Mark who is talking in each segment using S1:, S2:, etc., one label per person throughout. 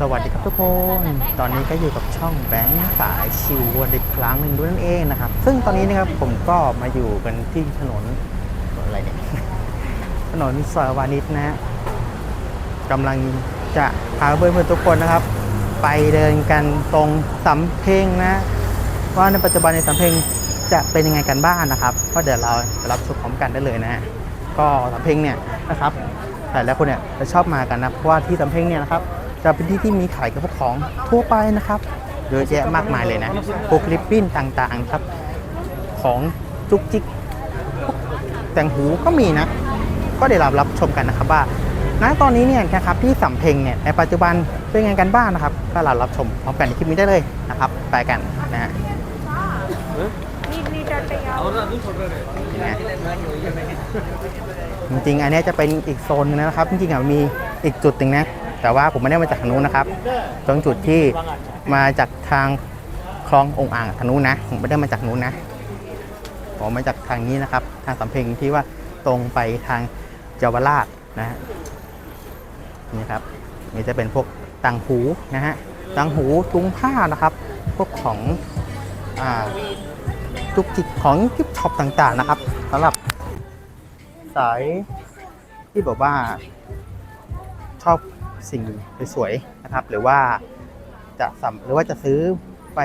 S1: สวัสดีครับทุกคน ตอนนี้ก็อยู่กับช่องแบงค์สายชิววันอีกครั้งหนึ่งด้วยนั่นเองนะครับ ซึ่งตอนนี้นะครับผมก็มาอยู่กันที่ถนนอะไรเนี่ย ถนนสวานิชนะฮะกำลังจะพาเพื่อนๆทุกคนนะครับ ไปเดินกันตรงสำเพ็งนะ ว่าในปัจจุบันในสำเพ็งจะเป็นยังไงกันบ้างนะครับ ก็เดี๋ยวเราไปรับชมพร้อมกันได้เลยนะฮะ ก็สำเพ็งเนี่ยนะครับหลายๆคนเนี่ยจะชอบมากันนะ เพราะว่าที่สำเพ็งเนี่ยนะครับ จะเป็นที่ที่มีขายกับพวกของทั่วไปนะครับเยอะแยะมากมายเลยนะพวกลิปบิ้นต่างๆครับ ของจุกจิกแต่งหูก็มีนะ ก็เดี๋ยวเรารับชมกันนะครับว่าณตอนนี้เนี่ยนะครับที่สำเพ็งเนี่ยในปัจจุบันเป็นยังไงกันบ้างนะครับ ก็เรารับชมพร้อมกันในคลิปนี้ได้เลยนะครับ ไปกันนะฮะ
S2: นี่จะไปเอา
S1: นี่นะจริงๆ อันนี้จะเป็นอีกโซนนึงนะครับ จริงๆอะมีอีกจุดหนึ่งนะ แต่ว่าผมไม่ได้มาจากทางนู้นนะครับ ตรงจุดที่มาจากทางคลององอ่างทางนู้นนะ ผมไม่ได้มาจากนู้นนะ ผมมาจากทางนี้นะครับ ทางสำเพ็งที่ว่าตรงไปทางเยาวราชนะฮะนี่ครับนี่จะเป็นพวกต่างหูนะฮะต่างหูทุงผ้านะครับ พวกของอ่าจุกจิกของกิฟช็อปต่าง ๆ นะครับสำหรับสายที่แบบว่าชอบ สิ่งสวยๆนะครับ หรือว่าจะสัมหรือว่าจะซื้อไป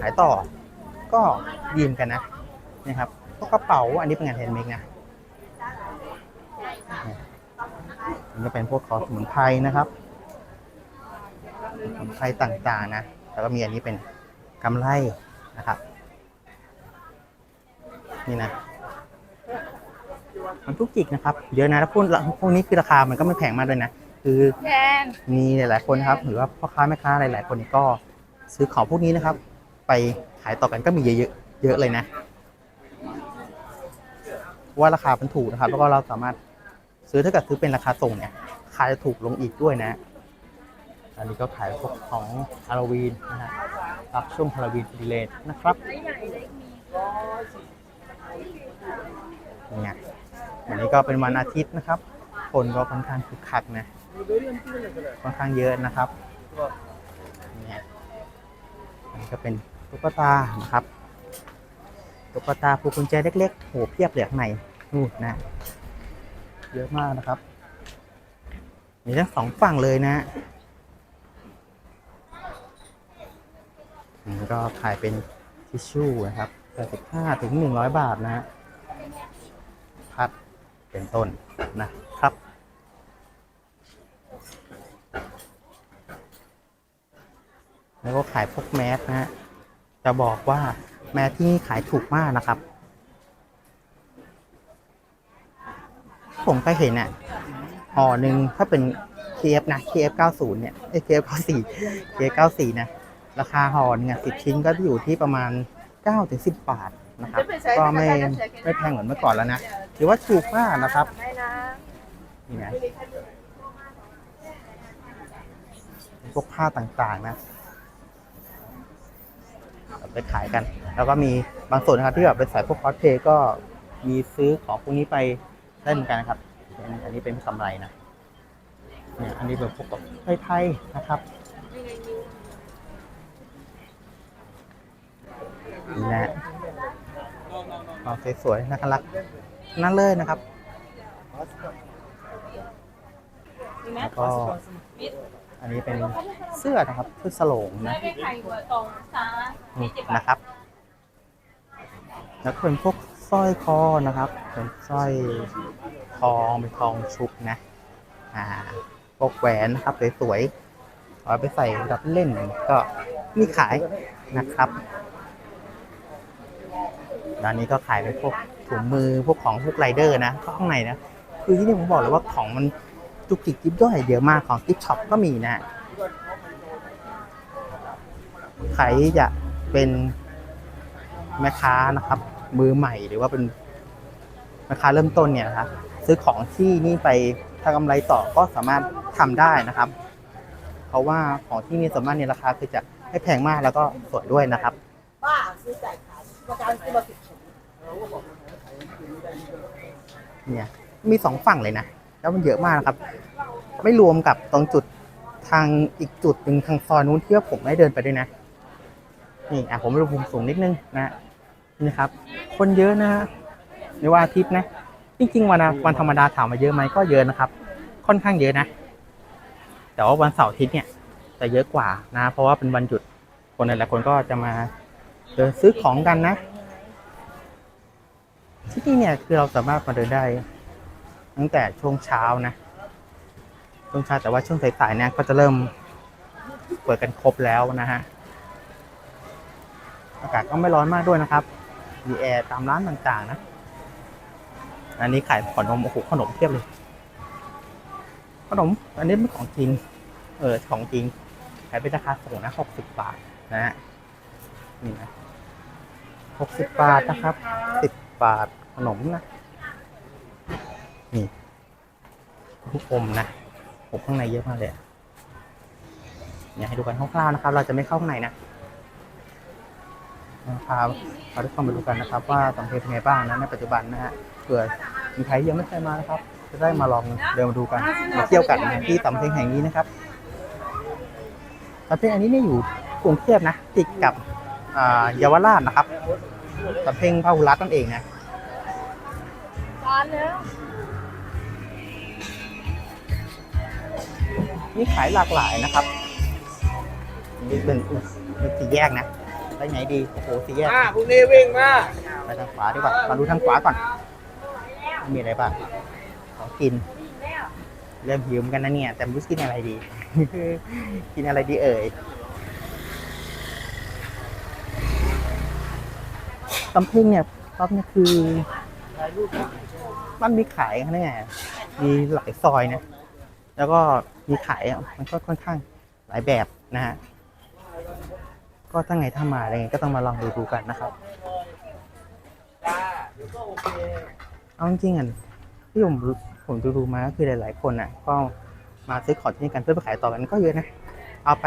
S1: ขายต่อ ก็ดีเหมอนกันนะนี่ครับพวกกระเป๋าอันนี้เป็นงานแฮนด์เมดนะนี่ก็เป็นพวกของสมุนไพรนะครับสมุนไพรต่างๆนะแล้วก็มีอันนี้เป็นกำไรนะครับ นี่นะ มันทุกจิกนะครับเยอะนะแล้วพวกพวกนี้คือราคามันก็ไม่แพงมากด้วยนะ คือ
S2: แพง
S1: มีหลาย ๆ คนนะครับ หรือว่าพ่อค้าแม่ค้าหลาย ๆ คนก็ซื้อของพวกนี้นะครับ ไปขายต่อกันก็มีเยอะๆเยอะเลยนะเพราะว่าราคามันถูกนะครับ แล้วก็เราสามารถซื้อถ้าเกิดซื้อเป็นราคาส่งเนี่ยราคาจะถูกลงอีกด้วยนะ อันนี้ก็ขายพวกของฮาโลวีนนะฮะรับช่วงฮาโลวีนดีเลย์นะครับนี่ไง วันนี้ก็เป็นวันอาทิตย์นะครับ คนก็ค่อนข้างคึกคักนะ ค่อนข้างเยอะนะครับนี่อันนี้ก็เป็นตุ๊กตานะครับตุ๊กตาผูกกุญแจเล็กๆโหเพียบเลยข้างในนู่นนะ เยอะมากนะครับ มีทั้งสองฝั่งเลยนะอันนี้ก็ขายเป็นทิชชู่นะครับ85ถึง100 บาทนะฮะ เป็นต้นนะครับ แล้วก็ขายพวกแมสนะฮะ จะบอกว่าแมสที่นี่ขายถูกมากนะครับ ผมก็เห็นอะห่อหนึ่งถ้าเป็น KF นะ KF 90เนี่ยเอ้ KF 94 KF 94นะ ราคาห่อหนึงอะ10 ชิ้นก็อยู่ที่ประมาณ9ถึง10 บาทนะครับ ก็ไม่ไม่แพงเหมือนเมื่อก่อนแล้วนะ ถือว่าถูกมากนะครับ
S2: ไม่นะ
S1: นี่นะพวกผ้าต่างๆนะไปขายกัน แล้วก็มีบางส่วนนะครับที่แบบเป็นสายพวกคอสเพย์ก็มีซื้อของพวกนี้ไปได้เหมือนกันนะครับ อันนี้เป็นกำไรนะเนี่ยอันนี้เป็นพวกแบบไทยๆนะครับนี่นะของสวยๆน่ารัก นั่นเลยนะครับแล้วก็อันนี้เป็นเสื้อนะครับเสื้อสโลงนะ
S2: ไม่ไข่หัวตรงซา
S1: นี่นะครับ แล้วก็เป็นพวกสร้อยคอนะครับ เป็นสร้อยทอง เป็นทองชุบนะ อ่า พวกแหวนนะครับสวยๆเอาไปใส่รับเล่นก็มีขายนะครับด้านนี้ก็ขายเป็นพวก ถุงมือพวกของพวกไรเดอร์นะก็ข้างในนะคือที่นี่ผมบอกเลยว่าของมันจุกจิกจิ๊บย่อยเยอะมากของกิฟช็อปก็มีนะใครจะเป็นแม่ค้านะครับ มือใหม่หรือว่าเป็นแม่ค้าเริ่มต้นเนี่ยนะครับซื้อของที่นี่ไปทำกำไรต่อก็สามารถทำได้นะครับ เพราะว่าของที่นี่สามารถในยราคาคือจะไม่แพงมากแล้วก็สวยด้วยนะครับ
S3: ป้าซื้อไก่ขายประกันซื้อมาสิบถุง
S1: เนี่ยมีสองฝั่งเลยนะ แล้วมันเยอะมากนะครับ ไม่รวมกับตรงจุดทางอีกจุดหนึ่งทางซอยนู้นที่ว่าผมไม่เดินไปด้วยนะ นี่อะผมไปดูมุมสูงนิดนึงนะนี่ครับ คนเยอะนะฮะในวันอาทิตย์นะ จริงๆวันอะวันธรรมดาถามมาเยอะไหมก็เยอะนะครับ ค่อนข้างเยอะนะ แต่ว่าวันเสาร์อาทิตย์เนี่ยจะเยอะกว่านะ เพราะว่าเป็นวันหยุดคนหลายๆคนก็จะมาเดินซื้อของกันนะ ที่นี่เนี่ยคือเราสามารถมาเดินได้ ตั้งแต่ช่วงเช้านะช่วงเช้าแต่ว่าช่วงสายๆเนี่ยก็จะเริ่มเปิดกันครบแล้วนะฮะอากาศก็ไม่ร้อนมากด้วยนะครับมีแอร์ตามร้านต่างๆนะ อันนี้ขายขนมโอ้โหขนมเพียบเลย ขนมอันนี้เป็นของจริง เออของจริงขายเป็นราคาส่งนะหกสิบบาทนะฮะนี่นะหกสิบบาทนะครับสิบบาท นมนะ นี่ลูกอมนะผมข้างในเยอะมากเลยเนี่ยให้ดูกันคร่าวๆนะครับ เราจะไม่เข้าข้างในนะนะครับเราทุกคนมาดูกันนะครับ ว่าตำเพลเป็นไงบ้างนะในปัจจุบันนะฮะเผื่อมีใครยังไม่เคยมานะครับ จะได้มาลองเดินมาดูกันมาเที่ยวกันนะที่ตำเพลงแห่งนี้นะครับตำเพลงอันนี้เนี่ยอยู่กรุงเทพนะติดกับเยาวราชนะครับตำเพลงพหุรัตน์นั่นเองนะ
S2: ร้านแล้ว
S1: นี่ขายหลากหลายนะครับนี่เป็นเป็นสี่แยกนะไปไหนดี โอ้โหสี่แยก
S4: อ่าพรุ่งนี้วิ่งมา
S1: ไปทางขวาดีกว่ามาดูทางขวาก่อน มีอะไรบ้าง ของกิน เริ่มหิวเหมือนกันนะเนี่ย แต่ไม่รู้จะกินอะไรดี กินอะไรดีเอ่ยตำพึ่งเนี่ยรอบเนี่ยคือ มันมีขายข้างในไงมีหลายซอยนะ แล้วก็มีขายอะมันก็ค่อนข้างหลายแบบนะฮะ ก็ถ้าไงถ้ามาอะไรเงี้ยก็ต้องมาลองดูดูกันนะครับเอาจริงๆอะที่ผมผมดูดูมาคือหลาย ๆ คนอะ ก็มาซื้อของที่นี่กันเพื่อไปขายต่อกันก็เยอะนะ เอาไป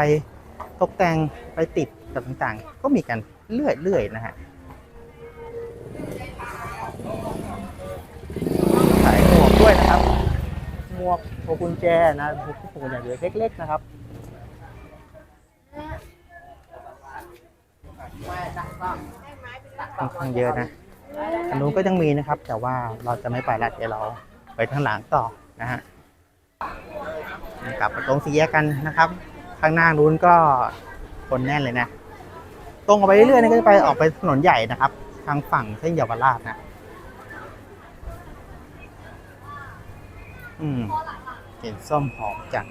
S1: ตกแต่งไปติดกับต่างๆ ก็มีกันเรื่อยๆนะฮะ ด้วยนะครับ หมวกพวกุญแจนะพวกพวงกุญแจเล็กๆนะครับค่อนข้างเยอะนะอันนู้นก็ยังมีนะครับ แต่ว่าเราจะไม่ไปละเดี๋ยวเราไปทางหลังต่อนะฮะกลับไปตรงสี่แยกกันนะครับ ข้างหน้านู้นก็คนแน่นเลยนะ ตรงออกไปเรื่อยๆนี่ก็จะไปออกไปถนนใหญ่นะครับ ทางฝั่งเส้นเยาวราชนะ อืมเห็นส้มหอมจัง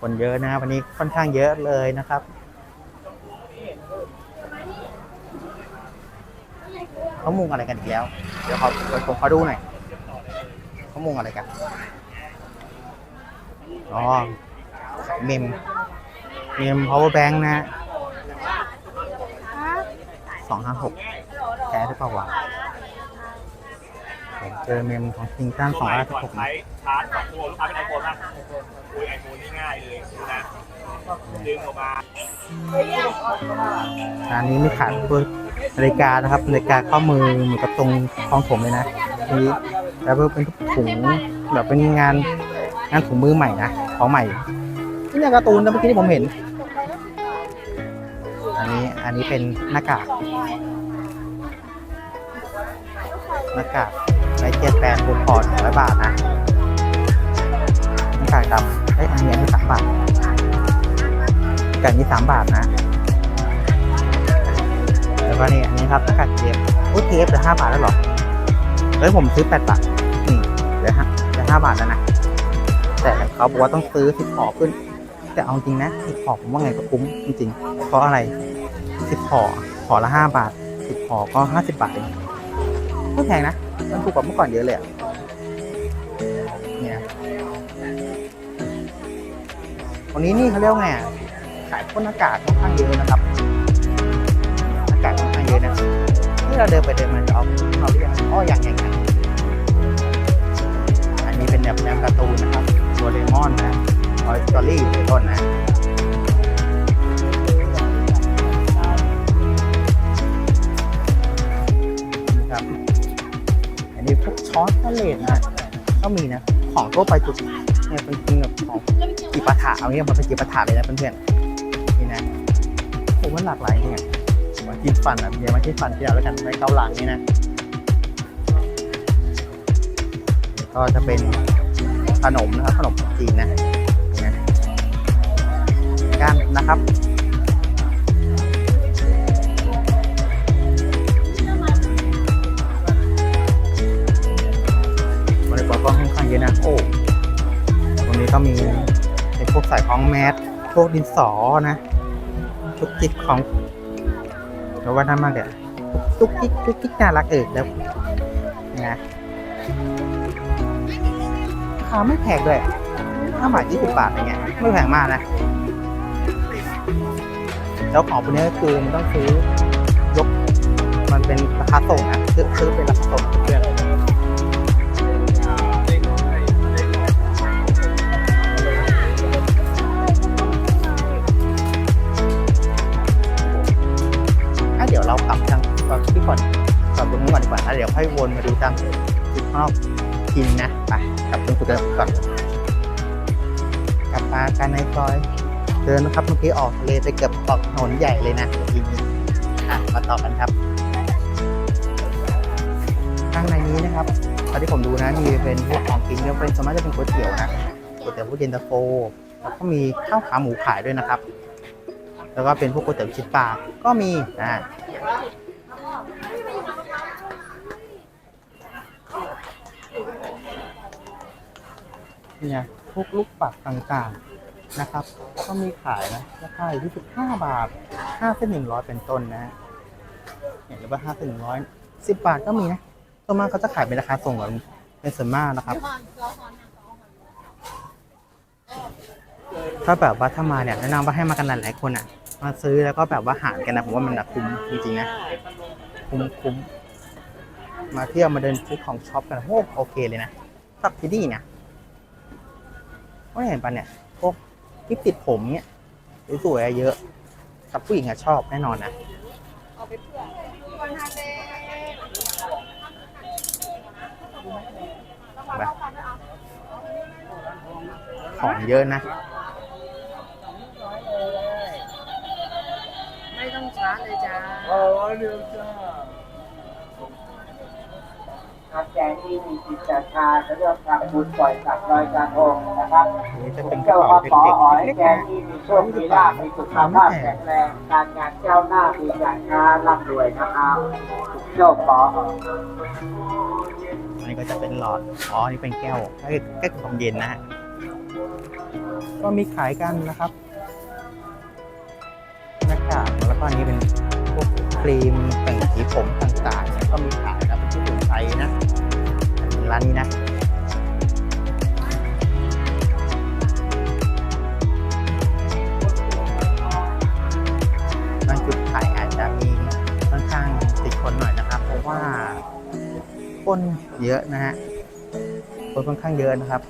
S1: คนเยอะนะครับวันนี้ค่อนข้างเยอะเลยนะครับ เขามุงอะไรกันอีกแล้ว เดี๋ยวขอเดี๋ยวผมขอดูหน่อยเขามุงอะไรกัน อ๋อเมมเมม power bank นะฮะสองห้าหก แท้หรือเปล่าวะผมเจอเมมของคิงตันสองห้าหก
S4: ใช้ชาร์จสองตัวลูกค้าเป็นไอโฟนนะคุยไอโฟนนี่ง่ายเลยดูนะดึงออกมา
S1: ร้านนี้ไม่ขายพวกนาฬิกานะครับนาฬิกาข้อมือเหมือนกับตรงคลองผมเลยนะนี่แล้วก็เป็นถุงแบบเป็นงานงานถุงมือใหม่นะของใหม่นี่เนี่ยการ์ตูนนะเมื่อกี้ที่ผมเห็น อันนี้อันนี้เป็นหน้ากาก หน้ากากไซส์เจ็ดแปดบุพอร์ตร้อยบาทนะหน้ากากดำเอ้อันนี้อันนี้สามบาทกันนี้สามบาทนะ แล้วก็นี่อันนี้ครับหน้ากากเทปอุ้ยเทปเหลือห้าบาทแล้วหรอเฮ้ยผมซื้อแปดบาทนี่เหลือห้าเหลือห้าบาทแล้วนะ แต่เขาบอกว่าต้องซื้อสิบห่อขึ้น แต่เอาจริงนะสิบห่อผมว่าไงก็คุ้มจริงๆเพราะอะไรสิบห่อห่อละห้าบาทสิบห่อก็ห้าสิบบาทเอง ไม่แพงนะ มันถูกกว่าเมื่อก่อนเยอะเลยอะเนี่ยวันนี้นี่เขาเรียกว่าไงขายพ่นอากาศค่อนข้างเยอะนะครับอากาศค่อนข้างเยอะนะนี่เราเดินไปเดินมาจะเอาเราเรียกอ้ออย่างอย่างอย่างอันนี้เป็นแบบแนวการ์ตูนนะครับโดเรมอนนะออยสตอรี่เป็นต้นนะ ช้อนทะเลนะก็มีนะ ของทั่วไปจุดเนี่ยเป็นจริงแบบของจีปาถะเอางี้มันเป็นจีปาถะเลยนะเพื่อนๆนี่นะผมว่าหลากหลายเนี่ยมากินฟันอะเดี๋ยวมากินฟันที่เราแล้วกันไปเกาหลังนี่นะก็จะเป็นขนมนะครับขนมจีนนะนี่นนนะครับ มีในพวกสายของแมสพวกดินสอนะทุกจิกของเราว่าน่ามากเลยทุกจิกทุกจิกน่ารักเออแล้วนะราคาไม่แพงด้วยห้าบาทยี่สิบบาทอะไรเงี้ยไม่แพงมากนะ แล้วของพวกนี้ก็คือมันต้องซื้อยก มันเป็นราคาส่งนะซื้อซื้อเป็นราคาส่ง กินนะไปกลับตรงจุดเดิมก่อนกลับมากันในซอยเดินนะครับเมื่อกี้ออกทะเลไปเกือบออกถนนใหญ่เลยนะเมื่อกี้นี้อะมาต่อกันครับ ข้างในนี้นะครับตอนที่ผมดูนะมีเป็นพวกของกินก็เป็นสวนมากจะเป็นก๋วยเตี๋ยวนะก๋วยเตี๋ยวพวกเย็นตาโฟแล้วก็มีข้าวขาหมูขายด้วยนะครับ แล้วก็เป็นพวกก๋วยเตี๋ยวชิดปลาก็มีอ่า เนี่ยพวกลูกปัดต่างๆนะครับก็มีขายนะราคาอยู่ที่15 บาท5เส้น100 เป็นต้นนะฮะเห็นหรือว่า5เส้น100 10 บาทก็มีนะส่วนมากเขาจะขายเป็นราคาส่งกันเป็นส่วนมากนะครับ ถ้าแบบว่าถ้ามาเนี่ยแนะนำว่าให้มากันหลายๆคนอะ มาซื้อแล้วก็แบบว่าหารกันนะผมว่ามันแบบคุ้มจริงๆนะคุ้มคุ้มมาเที่ยวมาเดินซื้อของช็อปกันโอ้โอเคเลยนะตักที่นี่เนี่ย ว่าเห็นปะเนี่ย พวกที่ติดผมเนี่ยสวยๆอะเยอะกับผู้หญิงอะชอบแน่นอนนะไปของเยอะนะ
S3: ไม่ต้องช้าเลยจ้า
S4: อ๋อเดี๋ยวจ้า
S5: ทางแกงที่มีจิตศรัทธาจะเรื่องทำบุญปล่อยสัตว์ลอยกระทงนะครับ
S1: อันนี้จะเป็นกระ
S5: เจ้า
S1: เป๋า
S5: พ่อ
S1: เด็ก
S5: ขอ
S1: ๆ
S5: ให้
S1: เล็ก
S5: แก
S1: ๆ
S5: ง
S1: นะ
S5: ที่มีโชคมีลาภมีสุขภาพแข็งแรงการงานเจ้าหน้ามีการค้าร่ำรวยนะครับโชคขอ
S1: อันนี้ก็จะเป็นหลอด อ๋อ นี่เป็นแก้วให้แก้ความเย็นนะฮะ ก็มีขายกันนะครับหน้ากากแล้วก็อันนี้เป็นพวกครีมแต่งสีผมต่างๆเนี่ยก็มีขายนะเป็นที่สนะร้านนี้นะบางจุดขายอาจจะมีค่อนข้างติดคนหน่อยนะครับ เพราะว่าคนเยอะนะฮะคนค่อนข้างเยอะนะครับ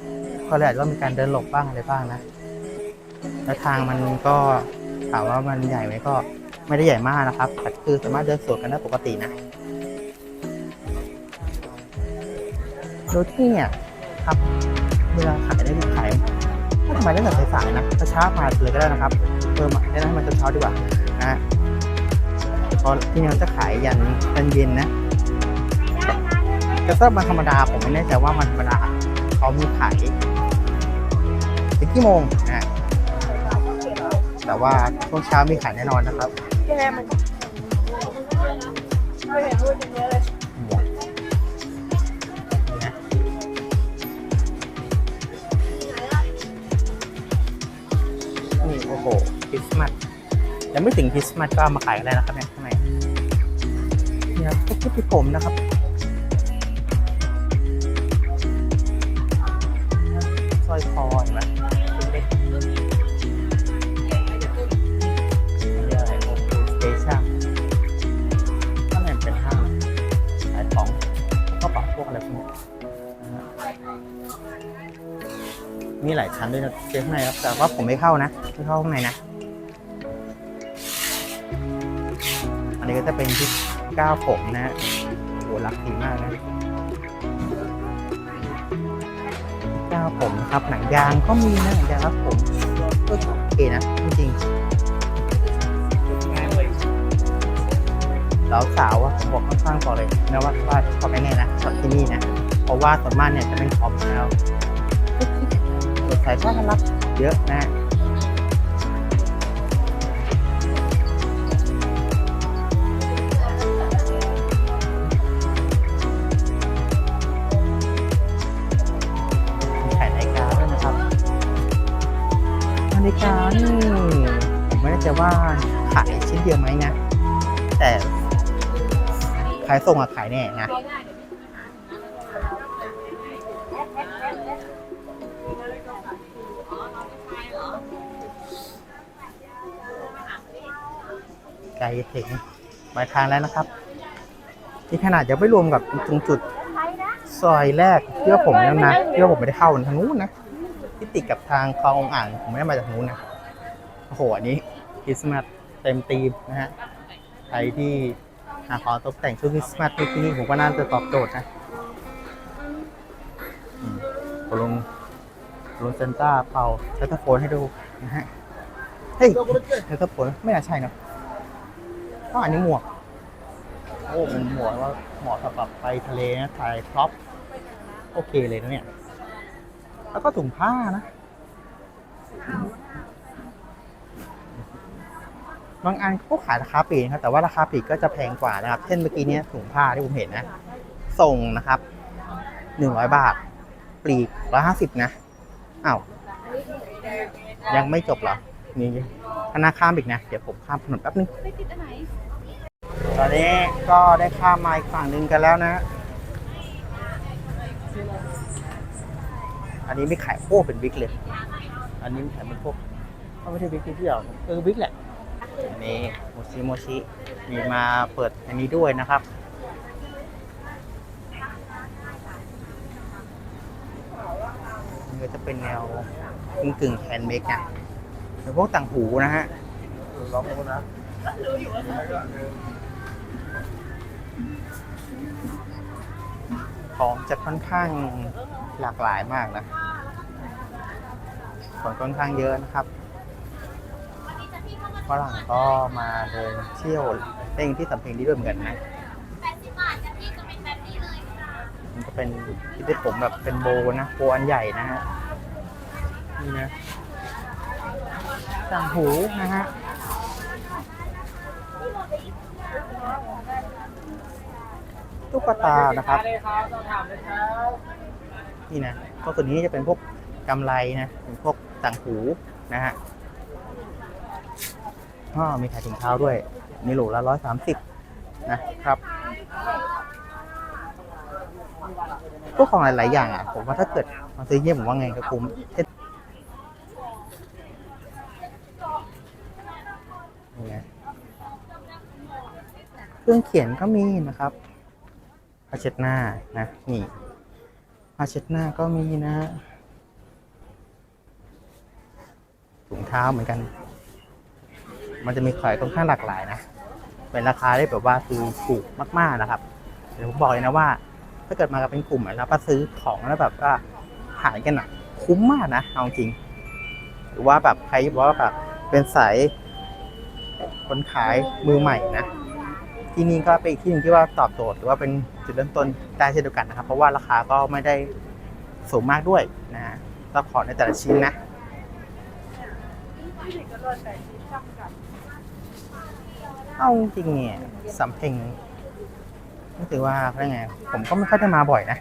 S1: ก็เลยอาจจะต้องมีการเดินหลบบ้างอะไรบ้างนะ แล้วทางมันก็ถามว่ามันใหญ่ไหมก็ไม่ได้ใหญ่มากนะครับแต่คือสามารถเดินสวนกันได้ปกตินะ โดยที่เนี่ยครับเวลาขายได้ดีขายไม่ทำไมตั้งแต่สายๆนะช้ามาเลยก็ได้นะครับเพิ่มได้ให้มันเช้าดีกว่านะฮะเพราะที่นี่เขาจะขายยันยันเย็นนะแต่ถ้ามันธรรมดาผมไม่แน่ใจว่ามันธรรมดาเขามีขายถึงกี่โมงนะแต่ว่าช่วงเช้ามีขายแน่นอนนะครับ
S2: แกมันไม่เห็นพูดเยอะเลย
S1: คริสต์มาสยังไม่ถึงคริสต์มาสก็เอามาขายกันแล้วนะครับเนี่ยข้างในนี่ครับพวกที่ผมนะครับสร้อยคอเห็นไหมเล็กเยอะไรโอ้โหสเตชั่นข้างในเป็นห้างขายของก็ปรับพวกอะไรพวกนี้มีหลายชั้นด้วยนะเจอข้างในครับแต่ว่าผมไม่เข้านะไม่เข้าข้างในนะ นี้ก็จะเป็นที่ก้าวผมนะฮะโหรักดีมากนะเจ้าผมนะครับ หนังยางก็มีนะหนังยางรัดผมก็โอเคนะ จริงๆสาวสาวอะผมบอกค่อนข้างบอกเลยนะว่าว่าชอบแน่ๆนะชอบที่นี่นะ เพราะว่าส่วนมากเนี่ยจะเป็นคอมแล้วสดใสน่ารักเยอะนะ ใจว่าขายชิ้นเดียวไหมนะ แต่ขายส่งอะขายแน่นะไกลถึงปลายทางแล้วนะครับนี่ขนาดยังไม่รวมกับตรงจุดซอยแรกที่ว่าผมนั่นนะที่ว่าผมไม่ได้เข้าทางนู้นนะที่ติดกับทางคลององอ่างผมไม่ได้มาจากนู้นนะโอ้โหอันนี้ คริสต์มาสเต็มธีมนะฮะใครที่หาของตกแต่งชุดคริสต์มาสที่นี่ผมก็น่าจะตอบโจทย์นะอืมลงลงเซนต้าเป่าเชตโฟนให้ดูนะฮะเฮ้ยเชตโฟนไม่น่าใช่เนะก็อันนี้หมวกโอ้เป็นหมวกว่าเหมาะสำหรับไปทะเลนะถ่ายพร็อพโอเคเลยนะเนี่ย แล้วก็ถุงผ้านะ บางอันเขาขายราคาปีกนครับแต่ว่าราคาปีกก็จะแพงกว่านะครับ เช่นเมื่อกี้นี้ถุงผ้าที่ผมเห็นนะ ส่งนะครับหนึ่งร้อยบาท ปลีกร้อยห้าสิบนะอ้าวยังไม่จบเหรอนี่ธนาข้ามอีกนะ เดี๋ยวผมข้ามถนนแป๊บนึง
S2: ตอนนี้
S1: ก็ได้ข้ามมาอีกฝั่งหนึ่งกันแล้วนะ อันนี้ไม่ขายโอ้เป็นบิ๊กเลย อันนี้ขายเป็นพวกไม่ใช่บิ๊กที่เดียวเออบิ๊กแหละ อันนี้โมชิโมชิมีมาเปิดอันนี้ด้วยนะครับนี่ก็จะเป็นแนวกึ่งกึ่งแฮนด์เมดนะเป็นพวกต่างหูนะฮะลองดูนะของจะค่อนข้างหลากหลายมากนะคนค่อนข้างเยอะนะครับ ฝรั่งก็มาเดินเที่ยวเล่นที่สำเพ็งนี้ด้วยเหมือนกันนะมันก็เป็นที่ได้ผมแบบเป็นโบนะโบอันใหญ่นะฮะนี่นะต่างหูนะฮะตุ๊กตานะครับนี่นะก็ตัวนี้จะเป็นพวกกำไรนะเป็นพวกต่างหูนะฮะ อ๋อมีขายถุงเท้าด้วย มีโหลละร้อยสามสิบนะครับ พวกของหลาย ๆ อย่างอะ ผมว่าถ้าเกิดมาซื้อเยี่ยมผมว่าไงก็คุ้มเช่นนี่ไงเครื่องเขียนก็มีนะครับผ้าเช็ดหน้านะนี่ผ้าเช็ดหน้าก็มีนะถุงเท้าเหมือนกัน มันจะมีขายค่อนข้างหลากหลายนะ เป็นราคาได้แบบว่าคือถูกมากๆนะครับ เดี๋ยวผมบอกเลยนะว่า ถ้าเกิดมากับเป็นกลุ่มแล้วก็ซื้อของแล้วแบบว่าหายกันอะคุ้มมากนะเอาจริง หรือว่าแบบใครบอกว่าแบบเป็นสายคนขายมือใหม่นะที่นี่ก็เป็นอีกที่หนึ่งที่ว่าตอบโจทย์หรือว่าเป็นจุดเริ่มต้นได้เช่นเดียวกันนะครับ เพราะว่าราคาก็ไม่ได้สูงมากด้วยนะฮะแล้วของในแต่ละชิ้นนะ เอาจริงเนี่ยสำเพ็งก็ถือว่าเขาเรียกไงผมก็ไม่ค่อยได้มาบ่อยนะ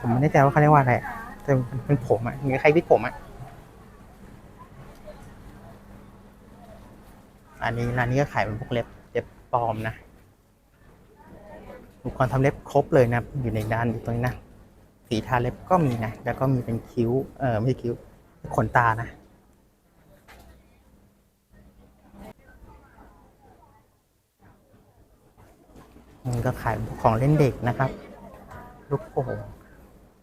S1: ผมไม่แน่ใจว่าเขาเรียกว่าอะไรแต่เป็นผมอะมีใครวิกผมอะ อันนี้ร้านนี้ก็ขายเป็นพวกเล็บเล็บปลอมนะอุปกรณ์ทำเล็บครบเลยนะ อยู่ในด้านตรงนี้นะสีทาเล็บก็มีนะ แล้วก็มีเป็นคิ้ว เออไม่ใช่คิ้ว ขนตานะมันก็ขายของเล่นเด็กนะครับ ลูกโป่ง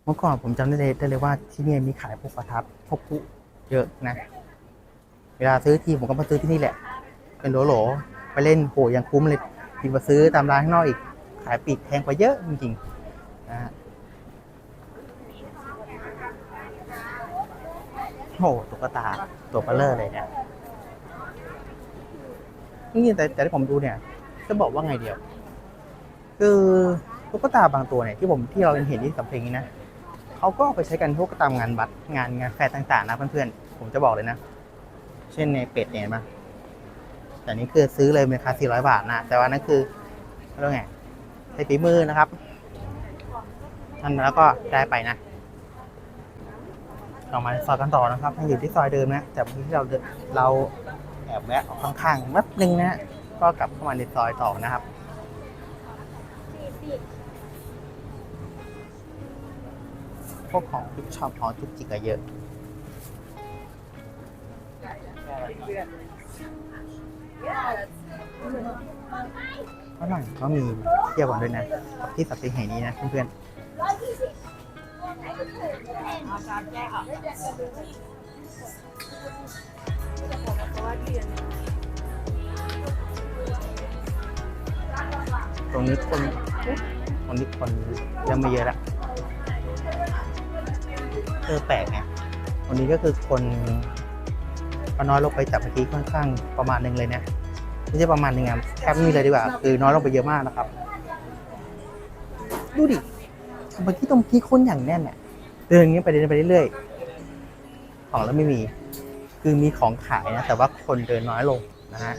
S1: เมื่อก่อนผมจำได้เลยได้เลยว่าที่นี่มีขายพวกประทัดพวกผู้เยอะนะ เวลาซื้อทีผมก็มาซื้อที่นี่แหละ เป็นโหลๆไปเล่นโหยังคุ้มเลยดีกว่าซื้อตามร้านข้างนอกอีก ขายปลีกแพงกว่าเยอะจริงๆนะฮะโอ้โหตุ๊กตาตัวเบลเลอร์เลยเนี่ยนี่แต่แต่ที่ผมดูเนี่ย จะบอกว่าไงเดียว คือตุ๊กตาบางตัวเนี่ยที่ผมที่เราเห็นที่สำเพ็งนี้นะเขาก็ไปใช้กันพวกตามงานบัตรงานงานแฟร์ต่างๆนะเพื่อนๆผมจะบอกเลยนะ เช่นในเป็ดเนี่ยเห็นปะ แต่นี้คือซื้อเลยเป็นราคา400 บาทนะ แต่ว่านั่นคือเรื่องไงใช้ฝีมือนะครับนั่นแล้วก็ได้ไปนะเรามาซอยกันต่อนะครับยังอยู่ที่ซอยเดิมนะ แต่เมื่อกี้ที่เราเราแอบแวะออกข้างๆแป๊บนึงนะก็กลับเข้ามาในซอยต่อนะครับพวกของทุกช็อปของทุกจิกอะเยอะ ฝรั่งก็มีเที่ยวกันด้วยนะที่สัตว์แห่งนี้นะเพื่อนๆตรงนี้คนตรงนี้คนยังไม่เยอะละเออแปลกไงตรงนี้ก็คือคนก็น้อยลงไปจากเมื่อกี้ค่อนข้างประมาณหนึ่งเลยเนี่ย ไม่ใช่ประมาณนึงอะแทบไม่มีเลยดีกว่า คือน้อยลงไปเยอะมากนะครับ ดูดิเมื่อกี้ตรงที่คนอย่างแน่นเนี่ยเดินอย่างเงี้ไปเรื่อยไปเรื่อยๆของแล้วไม่มี คือมีของขายนะ แต่ว่าคนเดินน้อยลงนะฮะ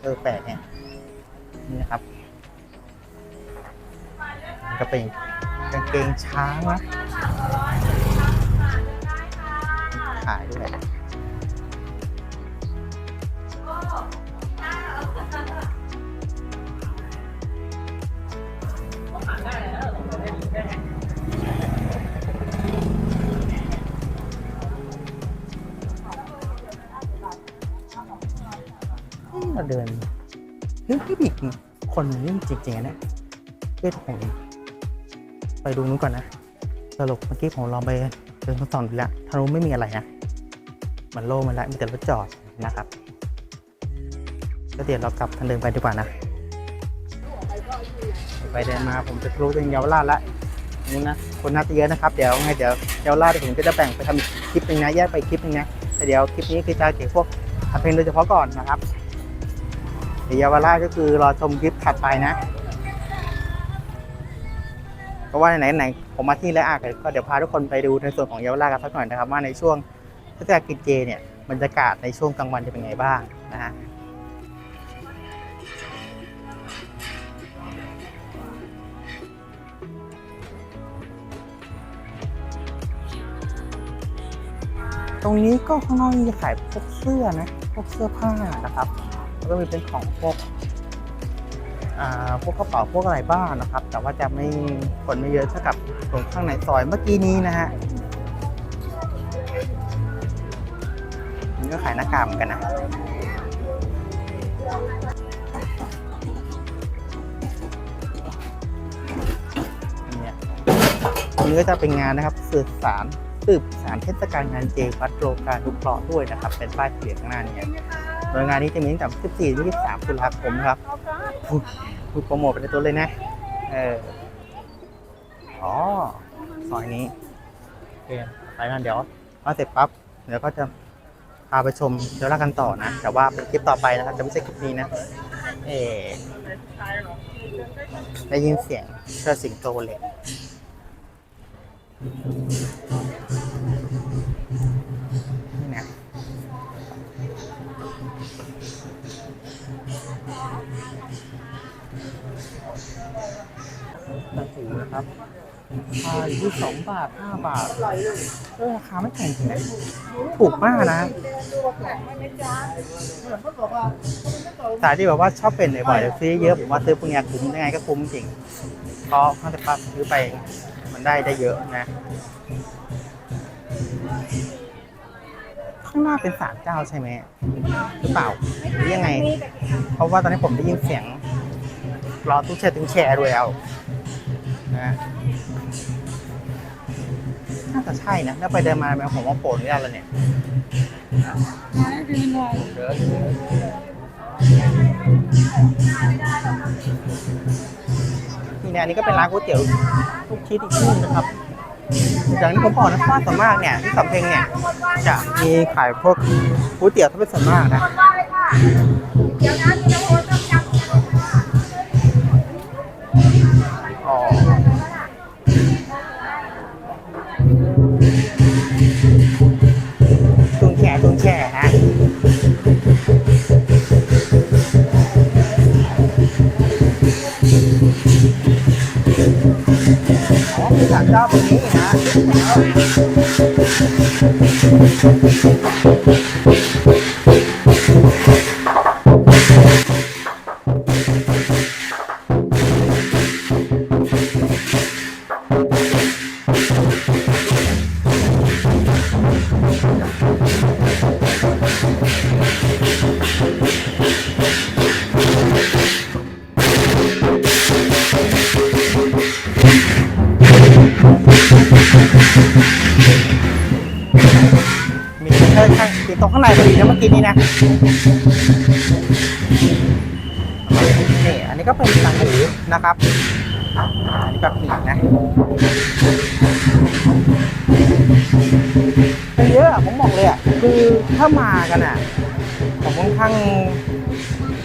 S1: เออแปลกเนี่ยนี่นะครับก็เป็นกางเกงช้างนะ เดินนึกพี่บิกคนนี่จริงๆเนี่ยเพื่อนผมไปดูนู้นก่อนนะสรุปเมื่อกี้ผมลองไปเดินมาส่องดูแล้วทางนู้นไม่มีอะไรนะมันโล่งมันล้วมีแต่รถจอดนะครับก็เดี๋ยวเรากลับทางเดินไปดีกว่านะไปเดินมาผมจะรู้เรื่องเยาวราชละนี่นะคนน่าจะเยอะนะครับ เดี๋ยวไงเดี๋ยวเยาวราชเดี๋ยวผมจะแบ่งไปทำคลิปหนึ่งนะแยกไปคลิปหนึ่งนะแต่เดี๋ยวคลิปนี้คือจะเกี่ยวกับพวกเพลงโดยเฉพาะก่อนนะครับ เยาวราชก็คือรอชมคลิปถัดไปนะเพราะว่าไหนไหนๆผมมาที่แล้วอะก็เดี๋ยวพาทุกคนไปดูในส่วนของเยาวราชกันสักหน่อยนะครับ ว่าในช่วงเทศกาลกินเจเนี่ยบรรยากาศในช่วงกลางวันจะเป็นไงบ้างนะฮะตรงนี้ก็ข้างนอกนี่จะขายพวกเสื้อนะ พวกเสื้อผ้านะครับ ก็มีเป็นของพวกพวกกระเป๋าพวกอะไรบ้างนะครับ แต่ว่าจะไม่คนไม่เยอะเท่ากับตรงข้างในซอยเมื่อกี้นี้นะฮะนี่ก็ขายหน้ากากกันนะเนี่ยตรงนี้ก็จะเป็นงานนะครับสืบสารสืบสารเทศกาลงานเจวัดโลกาทุกเคราะด้วยนะครับ เป็นป้ายเสียงข้างหน้าเนี่ย โดยงานนี้จะมีตั้งแต่ 14ถึง23ตุลาคมครับพูดโปรโมทไปในตัวเลยนะ เออ อ๋อซอยนี้โอเคไปนั่นเดี๋ยวมาเสร็จปั๊บ เดี๋ยวก็จะพาไปชมเดี๋ยวลากันต่อนะ แต่ว่าเป็นคลิปต่อไปนะครับ จะไม่ใช่คลิปนี้นะ เออได้ยินเสียงเชิดสิงโตเลย นี่นะ หนังสือ นะครับราคาอยู่ที่สองบาทห้าบาทเออราคาไม่แพงจริงนะถูกมากนะสายที่แบบว่าชอบเป็นบ่อยๆซื้อเยอะผมว่าซื้อพวกนี้คุ้มยังไงก็คุ้มจริงเพราะถ้าจะปั๊บซื้อไปมันได้ได้เยอะนะ ข้างหน้าเป็นศาลเจ้าใช่ไหมหรือเปล่าหรือยังไง เพราะว่าตอนนี้ผมได้ยินเสียงรอตู้แช่ตู้แช่ด้วยเอา นะน่าจะใช่นะแล้วไปเดินมาแบบผมว่าโผล่นี่ได้แล้วเนี่ย
S2: มาให้ดูหน่อย
S1: เดินนี่เนี่ยอันนี้ก็เป็นร้านก๋วยเตี๋ยวลูกชิ้นอีกที่หนึงนะครับอย่างที่ผมบอกนะว่าส่วนมากเนี่ยที่สำเพ็งเนี่ยจะมีขายพวกก๋วยเตี๋ยวถ้าเป็นส่วนมากนะ
S2: เดี๋ยวนะ อ๋
S1: อมีสามเจ้าตรงนี้นะ ข้างข้างในพอดีนะเมื่อกี้นี้นะนี่อันนี้ก็เป็นต่างหูนะครับอันนี้แบบปีนะเป็นเยอะผมบอกเลยอะคือถ้ามากันอะผมค่อนข้าง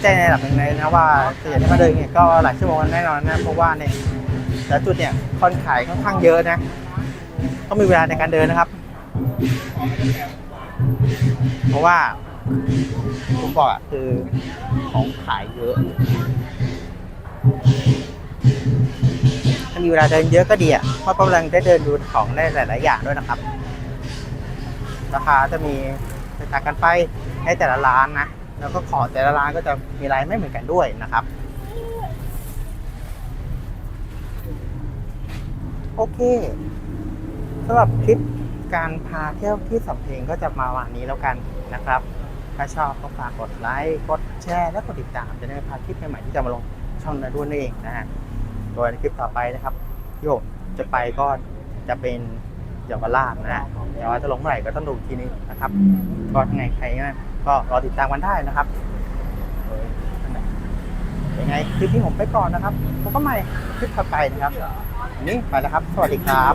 S1: ใจในระดับหนึ่งเลยนะว่าจะอยากจะมาเดินเนี่ยก็หลายชั่วโมงแน่นอนนะเพราะว่าเนี่ยแต่จุดเนี่ยคนขายค่อนข้างเยอะนะต้องมีเวลาในการเดินนะครับ เพราะว่าผมบอกอะคือของขายเยอะถ้ามีเวลาเดินเยอะก็ดีอะเพราะกำลังได้เดินดูของได้หลาย ๆ อย่างด้วยนะครับ ราคาจะมีแตกต่างกันไปในแต่ละร้านนะ แล้วก็ของแต่ละร้านก็จะมีรายไม่เหมือนกันด้วยนะครับโอเคสำหรับคลิปการพาเที่ยวที่สำเพ็งก็จะมาวันนี้แล้วกัน นะครับ ถ้าชอบก็ฝากกดไลค์กดแชร์และกดติดตามจะได้ไม่พลาดคลิปใหม่ๆที่จะมาลงช่องนั้นด้วยนั่นเองนะฮะโดยในคลิปต่อไปนะครับที่ผมจะไปก็จะเป็นเยาวราชนะฮะเดี๋ยวว่าจะลงเมื่อไหร่ก็ต้องดูทีนึงนะครับ ก็ทั้งไงใครนะก็รอติดตามกันได้นะครับยังไงคลิปนี้ผมไปก่อนนะครับพบกันใหม่คลิปต่อไปนะครับนนี้ไปแล้วครับ สวัสดีครับ